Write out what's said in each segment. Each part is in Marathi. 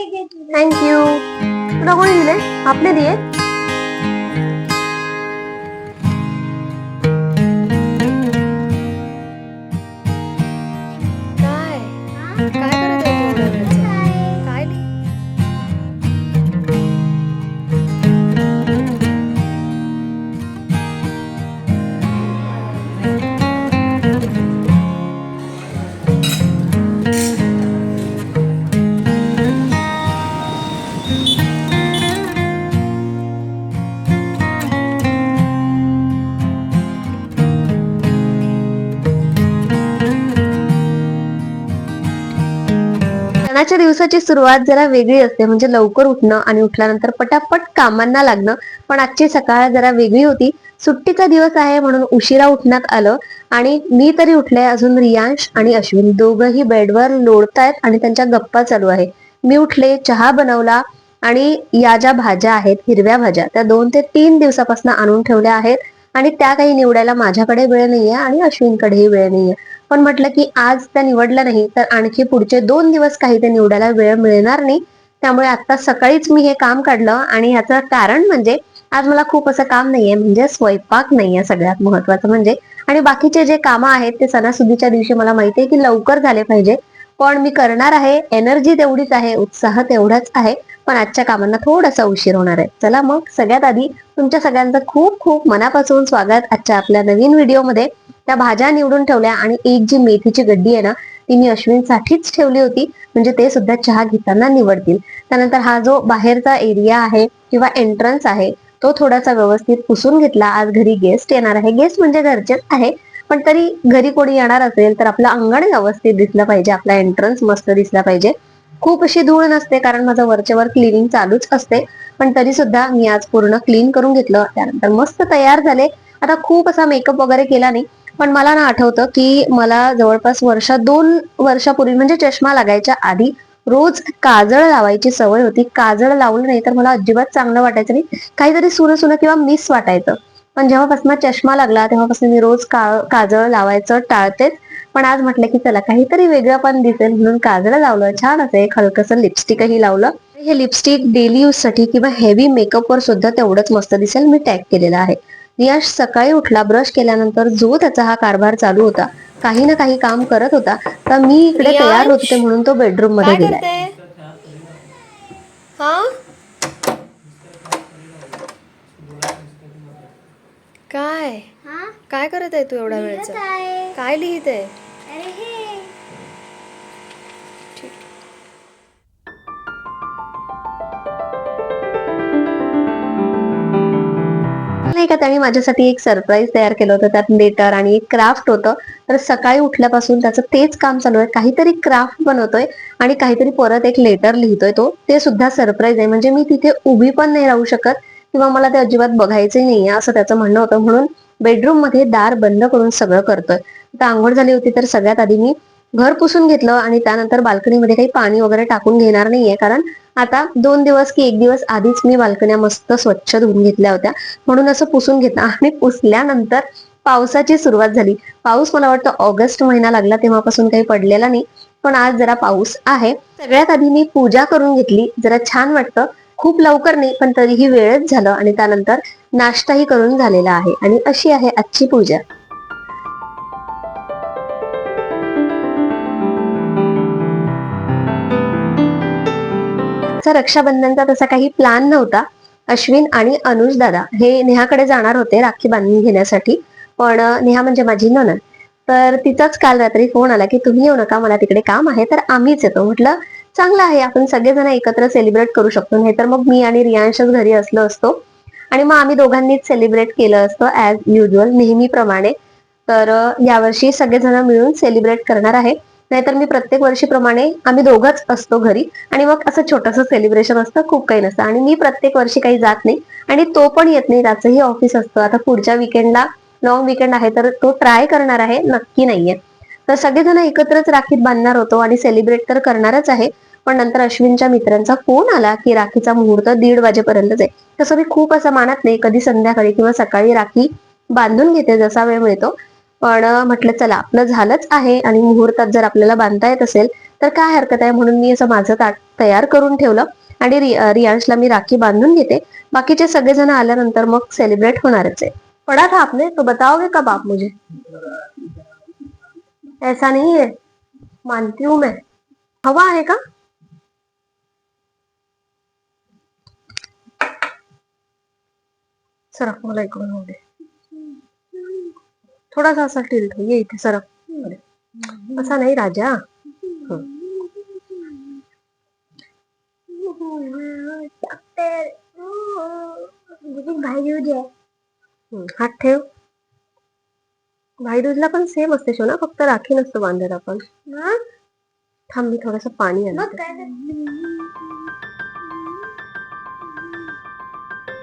थँक्यू तुला कोणी दिले आपले दिले सणाच्या दिवसाची सुरुवात जरा वेगळी असते. म्हणजे लवकर उठणं आणि उठल्यानंतर पटापट कामांना लागणं. पण आजची सकाळ जरा वेगळी होती. सुट्टीचा दिवस आहे म्हणून उशिरा उठण्यात आलं. आणि मी तरी उठले. अजून रियांश आणि अश्विन दोघंही बेडवर लोळतायत आणि त्यांच्या गप्पा चालू आहे. मी उठले चहा बनवला आणि या ज्या भाज्या आहेत हिरव्या भाज्या त्या दोन ते तीन दिवसापासून आणून ठेवल्या आहेत. आणि त्या काही निवडायला माझ्याकडे वेळ नाहीये आणि अश्विनकडेही वेळ नाहीये. पण म्हटलं की आज त्या निवडल्या नाही तर आणखी पुढचे दोन दिवस काही ते निवडायला वेळ मिळणार नाही. त्यामुळे आता सकाळीच मी हे काम काढलं आणि ह्याचं कारण म्हणजे आज मला खूप असं काम नाहीये म्हणजे स्वयंपाक नाहीये सगळ्यात महत्वाचं म्हणजे. आणि बाकीचे जे कामं आहेत ते सणासुदीच्या दिवशी मला माहिती आहे की लवकर झाले पाहिजे. पण मी करणार आहे एनर्जी तेवढीच आहे उत्साह तेवढाच आहे पण आजच्या कामांना थोडासा उशीर होणार आहे. चला मग सगळ्यात आधी तुमच्या सगळ्यांचं खूप खूप मनापासून स्वागत आजच्या आपल्या नवीन व्हिडिओमध्ये. त्या भाज्या निवडून ठेवल्या आणि एक जी मेथीची गड्डी आहे ना ती मी अश्विनसाठीच ठेवली होती. म्हणजे ते सुद्धा चहा घेताना निवडतील. त्यानंतर हा जो बाहेरचा एरिया आहे किंवा एंट्रन्स आहे तो थोडासा व्यवस्थित पुसून घेतला. आज घरी गेस्ट येणार आहे. गेस्ट म्हणजे घरचेच आहे. पण तरी घरी कोणी येणार असेल तर आपलं अंगण व्यवस्थित दिसलं पाहिजे. आपला एंट्रन्स मस्त दिसला पाहिजे. खूप अशी धूळ नसते कारण माझं वरचेवर क्लिनिंग चालूच असते. पण तरी सुद्धा मी आज पूर्ण क्लीन करून घेतलं. त्यानंतर मस्त तयार झाले. आता खूप असा मेकअप वगैरे केला नाही. पण मला ना आठवतं की मला जवळपास वर्षा दोन वर्षापूर्वी म्हणजे चष्मा लागायच्या आधी रोज काजळ लावायची सवय होती. काजळ लावलं नाही तर मला अजिबात चांगलं वाटायचं नाही. काहीतरी सुनं सुनं किंवा मिस वाटायचं. पण जेव्हापासून चष्मा लागला तेव्हापासून मी रोज का काजळ लावायचं टाळतेच. पण आज म्हटलं की चला काहीतरी वेगळं पण दिसेल. म्हणून काजळ लावलं. छान असं एक हलकसं लिपस्टिकही लावलं. हे लिपस्टिक डेली यूजसाठी किंवा हेवी मेकअपवर सुद्धा तेवढंच मस्त दिसेल. मी टॅग केलेलं आहे. रियाश सकाळी उठला ब्रश केल्यानंतर जो त्याचा हा कारभार चालू होता काही ना काही काम करत होता तर मी इकडे तयार होत म्हणून तो बेडरूममध्ये गेला हा? काय? काय करत आहे तू एवढ्या वेळचं? काय लिहित आहे? नाही का त्यांनी माझ्यासाठी एक सरप्राईज तयार केलं होतं. त्यात लेटर आणि एक क्राफ्ट होतं. तर सकाळी उठल्यापासून त्याचं तेच काम चालू आहे. काहीतरी क्राफ्ट बनवतोय आणि काहीतरी परत एक लेटर लिहितोय तो. ते सुद्धा सरप्राईज आहे. म्हणजे मी तिथे उभी पण नाही राहू शकत किंवा मला ते अजिबात बघायचंही नाहीये असं त्याचं म्हणणं होतं. म्हणून बेडरूममध्ये दार बंद करून सगळं करतोय. आता आंघोळ झाली होती तर सगळ्यात आधी मी घर पुसून घेतलं आणि त्यानंतर बाल्कनीमध्ये काही पाणी वगैरे टाकून घेणार नाहीये. कारण आता दोन दिवस की एक दिवस आधीच मी बाल्कन्या मस्त स्वच्छ धुवून घेतल्या होत्या. म्हणून असं पुसून घेतलं आणि पुसल्यानंतर पावसाची सुरुवात झाली. पाऊस मला वाटतं ऑगस्ट महिना लागला तेव्हापासून काही पडलेला नाही. पण आज जरा पाऊस आहे. सगळ्यात आधी मी पूजा करून घेतली. जरा छान वाटतं. खूप लवकर नाही पण तरीही वेळच झालं आणि त्यानंतर नाश्ताही करून झालेला आहे. आणि अशी आहे आजची पूजा. आजचा रक्षाबंधनचा तसा काही प्लॅन नव्हता. अश्विन आणि अनुज दादा हे नेहाकडे जाणार होते राखी बांधून घेण्यासाठी. पण नेहा म्हणजे माझी ननद तर तिचाच काल रात्री फोन आला की तुम्ही येऊ नका मला तिकडे काम आहे तर आम्हीच येतो. म्हटलं चांगलं आहे आपण सगळेजण एकत्र सेलिब्रेट करू शकतो नाहीतर मग मी आणि रियांशच घरी असलो असतो. आणि मग आम्ही दोघांनीच सेलिब्रेट केलं असतं ऍज युजल नेहमीप्रमाणे. तर यावर्षी सगळेजण मिळून सेलिब्रेट करणार आहे. नाहीतर मी प्रत्येक वर्षीप्रमाणे आम्ही दोघंच असतो घरी. आणि मग असं छोटंसं सेलिब्रेशन असतं खूप काही नसतं. आणि मी प्रत्येक वर्षी काही जात नाही. आणि तो पण येत नाही त्याचंही ऑफिस असतं. आता पुढच्या विकेंडला लॉंग विकेंड आहे तर तो ट्राय करणार आहे नक्की नाहीये. तर सगळेजण एकत्रच राखीत बांधणार होतो आणि सेलिब्रेट तर करणारच आहे. पण नंतर अश्विनच्या मित्रांचा फोन आला की राखीचा मुहूर्त दीड वाजेपर्यंतच आहे. तसं मी खूप असं मानत नाही. कधी संध्याकाळी किंवा सकाळी राखी बांधून घेते जसा वेळ मिळतो. पण म्हटलं चला आपलं झालंच आहे आणि मुहूर्तात जर आपल्याला बांधता येत असेल तर काय हरकत आहे? म्हणून मी असं माझं ताट तयार करून ठेवलं आणि रियांशला मी राखी बांधून घेते. बाकीचे सगळेजण आल्यानंतर मग सेलिब्रेट होणारच आहे. पडा था आपने? तो बताओगे कब आप मुझे? ऐसा नहीं है. मानती हूँ मैं. हवा आहे का? सर मला इकडून होऊ दे थोडासा असा टिल्ट ये इथे सरक. असा नाही राजा. हात ठेव. भाईदूजला पण सेम असते शोना फक्त राखी नसतो बांधत आपण थांब मी थोडस पाणी आणते.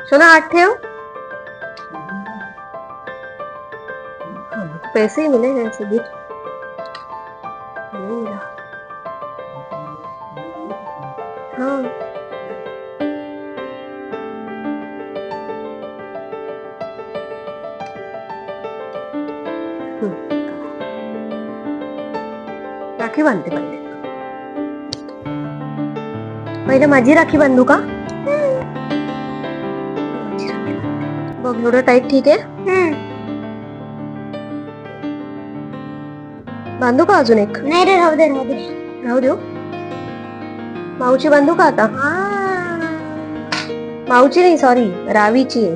शोना हात ठेव. पैसे ही मिले हैं ऐसे गिफ्ट नहीं मिला हाँ राखी बांधते पहिले पहिलं माझी राखी बांधू का बघ एवढं टाईट ठीक आहे बांधू का अजून एक. नाही रे राहू दे राहू दे. राहू देऊ. माऊची बांधू का आता. माऊची नाही सॉरी रावीची आहे.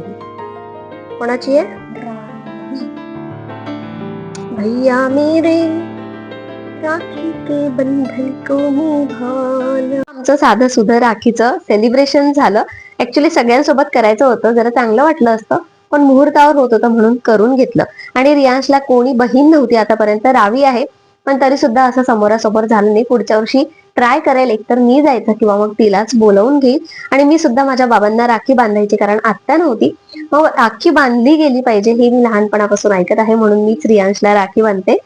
कोणाची आहे? भैया मेरे राखी के बंधन को निभाना आमचं साधं सुधं राखीचं सेलिब्रेशन झालं. ऍक्च्युली सगळ्यांसोबत करायचं होतं जरा चांगलं वाटलं असतं. पण मुहूर्तावर होत होतं म्हणून करून घेतलं. आणि रियांशला कोणी बहीण नव्हती आतापर्यंत रावी आहे. पण तरी सुद्धा असं समोरासमोर झालं नाही. पुढच्या वर्षी ट्राय करेल. एकतर मी जायचं किंवा मग तिलाच बोलवून घेईल. आणि मी सुद्धा माझ्या बाबांना राखी बांधायची कारण आत्या नव्हती. मग राखी बांधली गेली पाहिजे हे मी लहानपणापासून ऐकत आहे. म्हणून मीच रियांशला राखी बांधते.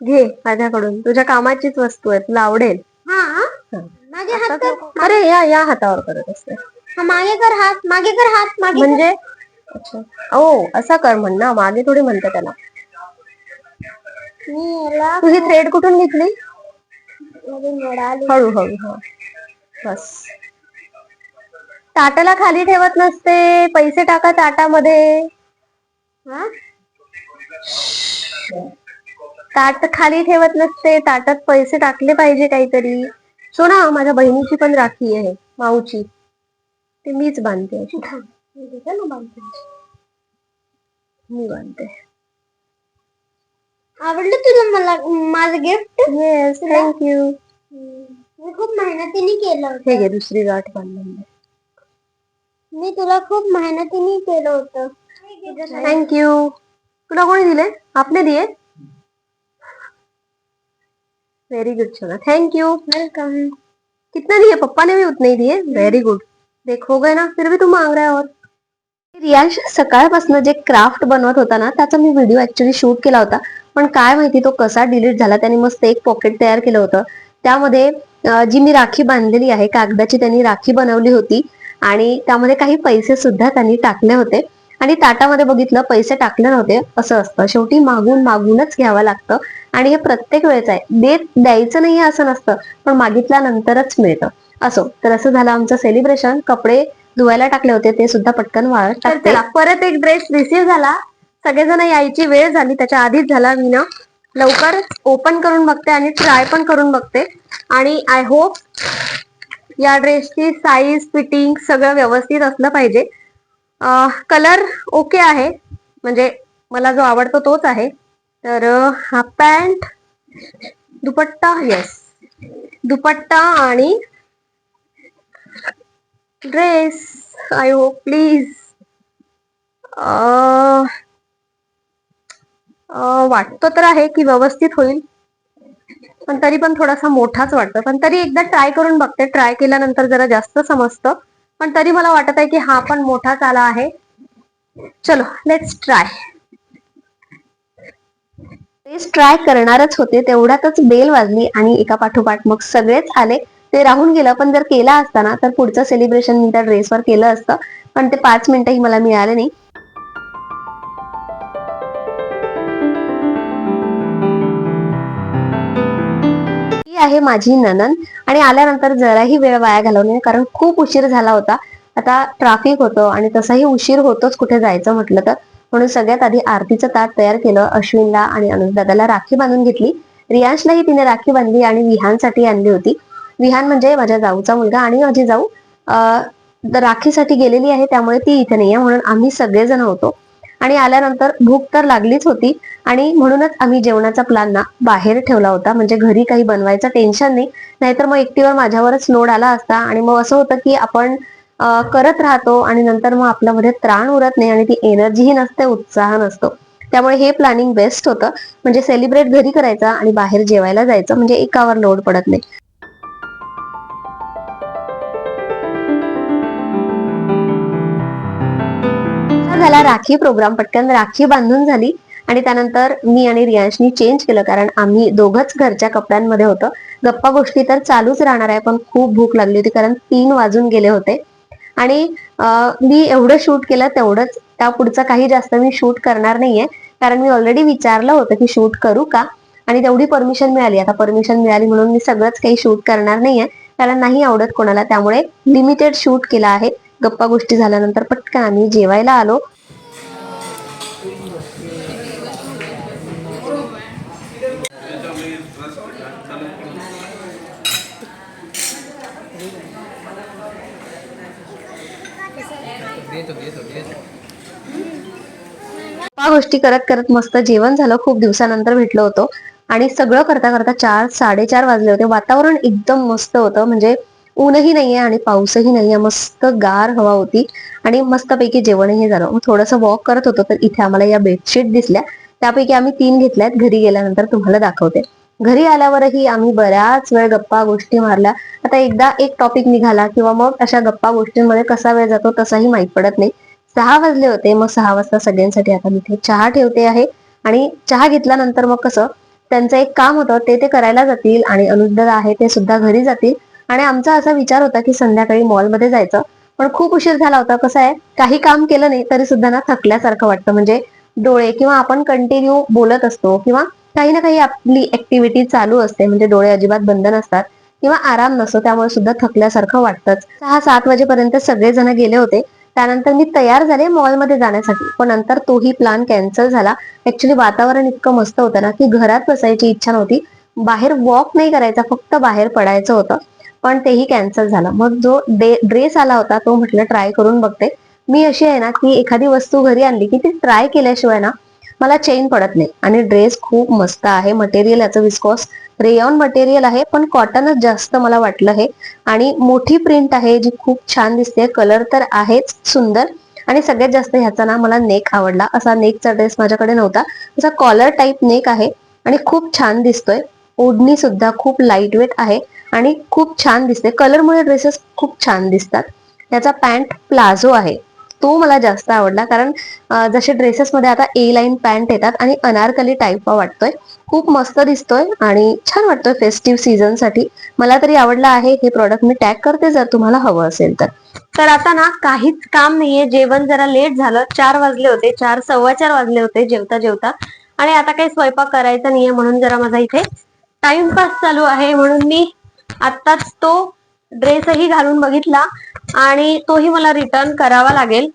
घे माझ्याकडून. तुझ्या कामाचीच वस्तू आहे तुला आवडेल हा. अरे या या हातावर करत असते. मागे कर हात. मागे कर हात. मागे म्हणजे? अच्छा. ओ असा कर म्हण ना. मागे थोडी म्हणते त्याला. मी याला तुझी थ्रेड कुठून घेतली? हळूहळू हा बस. ताटाला खाली ठेवत नसते. पैसे टाका ताटामध्ये? ताट खाली ठेवत नसते. ताटात पैसे टाकले पाहिजे काहीतरी. सोना माझ्या बहिणीची पण राखी आहे. माऊची. ते मीच बांधते. अशी ना. मी बांधते. आवडलं तुला मला माझं गिफ्ट येस थँक्यू मी खूप मेहनतीने केलं होतं. हे घे दुसरी गाठ बांधून मी तुला खूप मेहनतीने केलं होतं. तुझ्यासाठी. थँक्यू तुला कोणी दिले आपने दिए वेरी गुड सोना थैंक यू वेलकम कितना दिए पप्पा ने भी उतने ही दिए वेरी गुड देख गए ना? फिर भी तू मांग रहा है और. रियांश सकाळपासून जे क्राफ्ट बनवत होता ना त्याचा मी व्हिडिओ ऍक्च्युली शूट केला होता. पण काय माहिती तो कसा डिलीट झाला? त्याने मस्त एक पॉकेट तयार केलं होतं. त्यामध्ये जी मी राखी बांधलेली आहे कागदाची त्यांनी राखी बनवली होती आणि त्यामध्ये काही पैसे सुद्धा त्यांनी टाकले होते. आणि ताटामध्ये बघितलं पैसे टाकले नव्हते. असं असतं. शेवटी मागून मागूनच घ्यावं लागतं. आणि हे प्रत्येक वेळेच आहे. देत द्यायचं नाही असं नसतं. पण मागितल्यानंतरच मिळतं. असो. तर असं झालं आमचं सेलिब्रेशन कपडे धुवायला टाकले होते. ते सुद्धा पटकन वाळत परत एक ड्रेस रिसीव्ह झाला. सगळेजण यायची वेळ झाली. त्याच्या आधीच झाला विना लवकर ओपन करून बघते आणि ट्राय पण करून बघते. आणि आय होप या ड्रेसची साईज फिटिंग सगळं व्यवस्थित असलं पाहिजे. कलर ओके आहे. म्हणजे मला जो आवडतो तोच आहे. तर हा पॅन्ट दुपट्टा येस दुपट्टा आणि ड्रेस आय होप प्लीज वाटतो तर आहे की व्यवस्थित होईल. पण तरी पण थोडासा मोठाच वाटतं. पण तरी एकदा ट्राय करून बघते. ट्राय केल्यानंतर जरा जास्त समजतं. पण तरी मला वाटत आहे की हा पण मोठाच आला आहे. चलो लेट्स ट्राय टेस्ट ट्राय करणारच होते. तेवढ्यातच बेल वाजली आणि एका पाठोपाठ मग सगळेच आले. ते राहून गेलं. पण जर केला असताना तर पुढचं सेलिब्रेशन मी त्या ड्रेसवर केलं असतं. पण ते पाच मिनिटंही मला मिळाले नाही. आहे माझी ननन आणि आल्यानंतर जराही वेळ वाया घालवणे कारण खूप उशीर झाला होता. आता ट्राफिक होतं आणि तसाही उशीर होतोच कुठे जायचं म्हटलं तर. म्हणून सगळ्यात आधी आरतीचं ताट तयार केलं अश्विनला आणि अनुजदादाला राखी बांधून घेतली. रियांशलाही तिने राखी बांधली आणि विहानसाठी आणली होती. विहान म्हणजे माझ्या जाऊचा मुलगा आणि माझी जाऊ. राखीसाठी गेलेली आहे त्यामुळे ती इथे नाहीये म्हणून आम्ही सगळेजण होतो. आणि आल्यानंतर भूक तर लागलीच होती. आणि म्हणूनच आम्ही जेवणाचा प्लॅन ना बाहेर ठेवला होता. म्हणजे घरी काही बनवायचं टेन्शन नाही. नाहीतर मग एकटीवर माझ्यावरच लोड आला असता. आणि मग असं होतं की आपण करत राहतो आणि नंतर मग आपल्यामध्ये त्राण उरत नाही आणि ती एनर्जीही नसते उत्साह नसतो. त्यामुळे हे प्लॅनिंग बेस्ट होतं. म्हणजे सेलिब्रेट घरी करायचं आणि बाहेर जेवायला जायचं. म्हणजे एकावर लोड पडत नाही. झाला राखी प्रोग्राम पटकन राखी बांधून झाली. आणि त्यानंतर मी आणि रियांशनी चेंज केलं. कारण आम्ही दोघच घरच्या कपड्यांमध्ये होतो. गप्पा गोष्टी तर चालूच राहणार आहे पण खूप भूक लागली होती कारण तीन वाजून गेले होते. आणि मी एवढं शूट केलं तेवढंच. त्या पुढचं काही जास्त मी शूट करणार नाहीये. कारण मी ऑलरेडी विचारलं होतं की शूट करू का? आणि तेवढी परमिशन मिळाली. आता परमिशन मिळाली म्हणून मी सगळंच काही शूट करणार नाहीये. कारण नाही आवडत कोणाला. त्यामुळे लिमिटेड शूट केला आहे. गप्पा गोष्टी झाल्यानंतर पटकन आम्ही जेवायला आलो गप्पा गोष्टी करत करत मस्त जेवण झालं. खूप दिवसानंतर भेटलो होतो. आणि सगळं करता करता चार साडेचार वाजले होते. वातावरण एकदम मस्त होतं. म्हणजे ऊनही नाहीये आणि पाऊसही नाहीये. मस्त गार हवा होती. आणि मस्तपैकी जेवणही झालं. मग थोडंसं वॉक करत होतो तर इथे आम्हाला या बेडशीट दिसल्या. त्यापैकी आम्ही तीन घेतल्यात. घरी गेल्यानंतर तुम्हाला दाखवते. घरी आल्यावरही आम्ही बऱ्याच वेळ गप्पा गोष्टी मारल्या. आता एकदा एक टॉपिक निघाला किंवा मग अशा गप्पा गोष्टींमध्ये कसा वेळ जातो तसाही माहीत पडत नाही. सहा वाजले होते मग सहा वाजता सगळ्यांसाठी आता मी इथे चहा ठेवते आहे. आणि चहा घेतल्यानंतर मग कसं त्यांचं एक काम होतं ते ते करायला जातील आणि अनुजदादा आहे ते सुद्धा घरी जातील. आणि आमचा असा विचार होता की संध्याकाळी मॉलमध्ये जायचं. पण खूप उशीर झाला होता कसं आहे काही काम केलं नाही तरी सुद्धा ना थकल्यासारखं वाटतं. म्हणजे डोळे किंवा आपण कंटिन्यू बोलत असतो किंवा काही ना काही आपली ऍक्टिव्हिटी चालू असते. म्हणजे डोळे अजिबात बंद नसतात किंवा आराम नसतो त्यामुळे सुद्धा थकल्यासारखं वाटतंच. सहा सात वाजेपर्यंत सगळेजण गेले होते. त्यानंतर मी तयार झाले मॉलमध्ये जाण्यासाठी. पण नंतर तोही प्लॅन कॅन्सल झाला. ऍक्च्युली वातावरण इतकं मस्त होतं ना की घरात बसायची इच्छा नव्हती. बाहेर वॉक नाही करायचा फक्त बाहेर पडायचं होतं. पण तेही कॅन्सल झालं. मग जो ड्रेस आला होता तो म्हटलं ट्राय करून बघते. मी अशी आहे ना की एखादी वस्तू घरी आणली की ती ट्राय केल्याशिवाय ना मला चेन पडत नाही. आणि ड्रेस खूप मस्त आहे. मटेरियल याचं विस्कॉस रेयॉन मटेरियल आहे पण कॉटनच जास्त मला वाटलं हे. आणि मोठी प्रिंट आहे जी खूप छान दिसते. कलर तर आहेच सुंदर. आणि सगळ्यात जास्त ह्याचा ना मला नेक आवडला. असा नेकचा ड्रेस माझ्याकडे नव्हता. असा कॉलर टाईप नेक आहे आणि खूप छान दिसतोय. ओढणी सुद्धा खूप लाइट वेट आहे आणि खूप छान दिसते. कलरमुळे ड्रेसेस खूप छान दिसतात. त्याचा पॅन्ट प्लाझो आहे. तो मला जास्त आवडला. कारण जसे ड्रेसेसमध्ये आता ए लाईन पॅन्ट येतात आणि अनारकली टाईप वाटतोय. खूप मस्त दिसतोय आणि छान वाटतोय फेस्टिव्ह सीझनसाठी. मला तरी आवडला आहे. हे प्रॉडक्ट मी टॅग करते जर तुम्हाला हवं असेल तर. तर आता ना काहीच काम नाहीये. जेवण जरा लेट झालं. चार वाजले होते. चार सव्वा चार वाजले होते जेवता जेवता. आणि आता काही स्वयंपाक करायचा नाहीये म्हणून जरा माझा इथे टाइमपास चालू आहे. म्हणून मी आत्ताच तो ड्रेसही घालून बघितला आणि तोही मला रिटर्न करावा लागेल.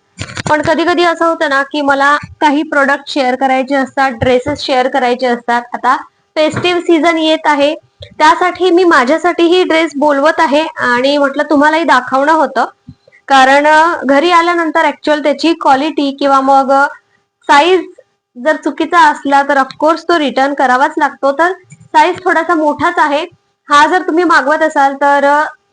पण कधी कधी असं होतं ना की मला काही प्रोडक्ट शेअर करायचे असतात ड्रेसेस शेअर करायचे असतात. आता फेस्टिव्ह सीझन येत आहे. त्यासाठी मी माझ्यासाठीही ड्रेस बोलवत आहे आणि म्हटलं तुम्हालाही दाखवणं होतं. कारण घरी आल्यानंतर ऍक्च्युअल त्याची क्वालिटी किंवा मग साईज जर चुकीचा असला तर ऑफकोर्स तो रिटर्न करावाच लागतो. तर साईज थोडासा मोठाच आहे. हा जर तुम्ही मागवत असाल तर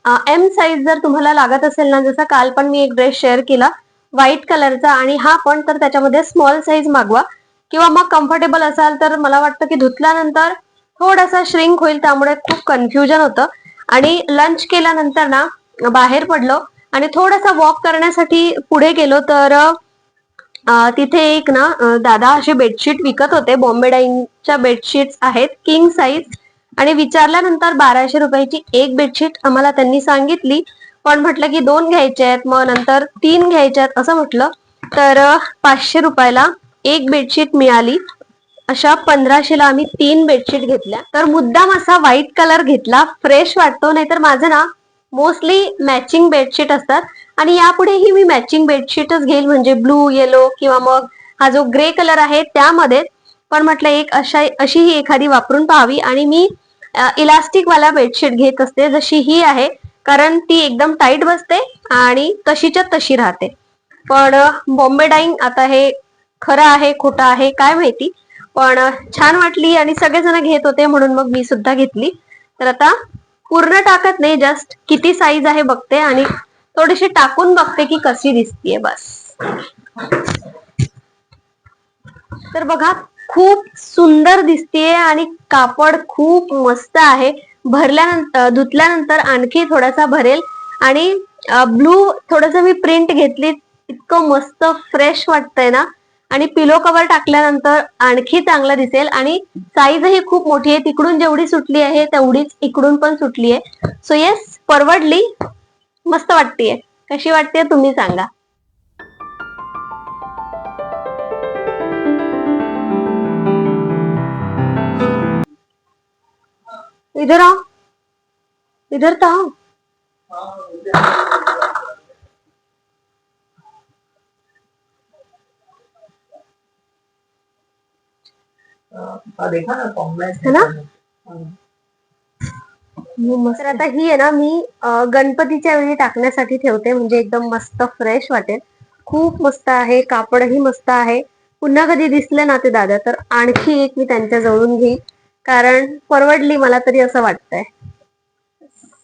एम साईज जर तुम्हाला लागत असेल ना जसं काल पण मी एक ड्रेस शेअर केला व्हाईट कलरचा आणि हा पण तर त्याच्यामध्ये स्मॉल साईज मागवा. किंवा मग कम्फर्टेबल असाल तर मला वाटतं की धुतल्यानंतर थोडासा श्रिंक होईल त्यामुळे खूप कन्फ्युजन होतं. आणि लंच केल्यानंतर ना बाहेर पडलो आणि थोडासा वॉक करण्यासाठी पुढे गेलो तर तिथे एक ना दादा असे बेडशीट विकत होते. बॉम्बे डाईनच्या बेडशीट्स आहेत. किंग साईज आणि विचारल्यानंतर बाराशे रुपयाची एक बेडशीट आम्हाला त्यांनी सांगितली. पण म्हटलं की दोन घ्यायचे आहेत मग नंतर तीन घ्यायचे आहेत असं म्हटलं. तर पाचशे रुपयाला एक बेडशीट मिळाली. अशा पंधराशेला आम्ही तीन बेडशीट घेतल्या. तर मुद्दाम असा व्हाईट कलर घेतला. फ्रेश वाटतो नाहीतर माझं ना मोस्टली मॅचिंग बेडशीट असतात. आणि यापुढेही मी मॅचिंग बेडशीटच घेईल म्हणजे ब्लू येलो किंवा मग हा जो ग्रे कलर आहे त्यामध्ये. पण म्हटलं एक अशा अशी ही एखादी वापरून पाहावी. आणि मी इलास्टिक वाला बेडशीट घेत असते. जशी ही आहे कारण ती एकदम टाईट बसते आणि तशीच्या तशी राहते. पण बॉम्बे डाईंग आता हे खरं आहे खोटं आहे काय माहिती? पण छान वाटली आणि सगळेजण घेत होते म्हणून मग मी सुद्धा घेतली. तर आता पूर्ण टाकत नाही जस्ट किती साईज आहे बघते आणि थोडीशी टाकून बघते की कशी दिसतीये बस. तर बघा खूप सुंदर दिसतेय आणि कापड खूप मस्त आहे. भरल्यानंतर धुतल्यानंतर आणखी थोडासा भरेल. आणि ब्लू थोडस मी प्रिंट घेतली इतकं मस्त फ्रेश वाटतंय ना. आणि पिलो कव्हर टाकल्यानंतर आणखी चांगलं दिसेल. आणि साईजही खूप मोठी आहे. तिकडून जेवढी सुटली आहे तेवढीच इकडून पण सुटली आहे सो येस परवडली. मस्त वाटतेय. कशी वाटते तुम्ही सांगा. इधर आओ। इधर तो आओ। देखा ना कॉम्प्लेक्स है ना? तर आता ही आहे ना मी गणपतीच्या वेळी टाकण्यासाठी ठेवते म्हणजे एकदम मस्त फ्रेश वाटेल. खूप मस्त आहे कापडही मस्त आहे. पुन्हा कधी दिसले ना ते दादा तर आणखी एक मी त्यांच्या जवळून घेईन. कारण परवडली मला तरी असं वाटतंय.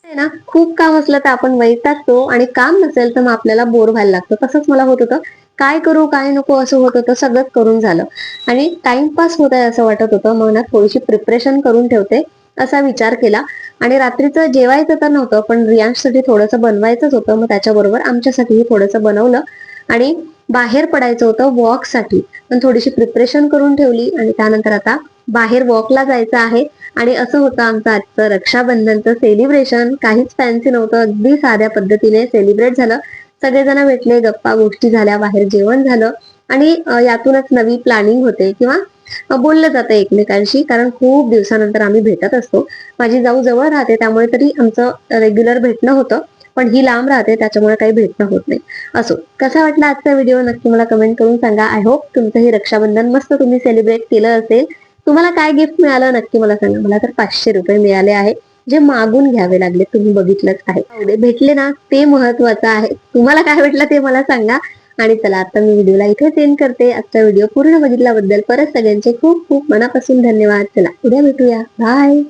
ना? खूप काम असलं तर आपण वैतागतो आणि काम नसेल तर मग आपल्याला बोर व्हायला लागतं. तसंच मला होत होतं. काय करू काय नको असं होत होतं. सगळंच करून झालं. आणि टाइमपास होत आहे असं वाटत होतं. मग ना थोडीशी प्रिपरेशन करून ठेवते असा विचार केला. आणि रात्रीचं जेवायचं तर नव्हतं पण रियांशसाठी थोडंसं बनवायचंच होतं. मग त्याच्याबरोबर आमच्यासाठीही थोडंसं बनवलं. आणि बाहेर पडायचं होतं वॉकसाठी पण थोडीशी प्रिपरेशन करून ठेवली आणि त्यानंतर आता बाहेर वॉकला जायचं आहे. आणि असं होतं आमचं आजचं रक्षाबंधनचं सेलिब्रेशन काहीच फॅन्सी नव्हतं. अगदी साध्या पद्धतीने सेलिब्रेट झालं. सगळेजण भेटले गप्पा गोष्टी झाल्या बाहेर जेवण झालं. आणि यातूनच नवी प्लॅनिंग होते किंवा बोललं जातं एकमेकांशी. कारण खूप दिवसानंतर आम्ही भेटत असतो. माझी जाऊ जवळ राहते त्यामुळे तरी आमचं रेग्युलर भेटणं होतं. पण ही लांब राहते त्याच्यामुळे काही भेटणं होत नाही. असो कसा वाटला आजचा व्हिडिओ नक्की मला कमेंट करून सांगा. आय होप तुमचं हे रक्षाबंधन मस्त तुम्ही सेलिब्रेट केलं असेल. तुम्हाला काय गिफ्ट मिळालं? नक्की मला सांगा. मला तर पाचशे रुपये मिळाले आहे जे मागून घ्यावे लागले. तुम्ही बघितलंच आहे. भेटले ना ते महत्वाचं आहे. तुम्हाला काय भेटलं ते मला सांगा. आणि चला आता मी व्हिडिओला इथे सेंड करते. आजचा व्हिडिओ पूर्ण बघितल्याबद्दल परत सगळ्यांचे खूप खूप मनापासून धन्यवाद. चला उद्या भेटूया. बाय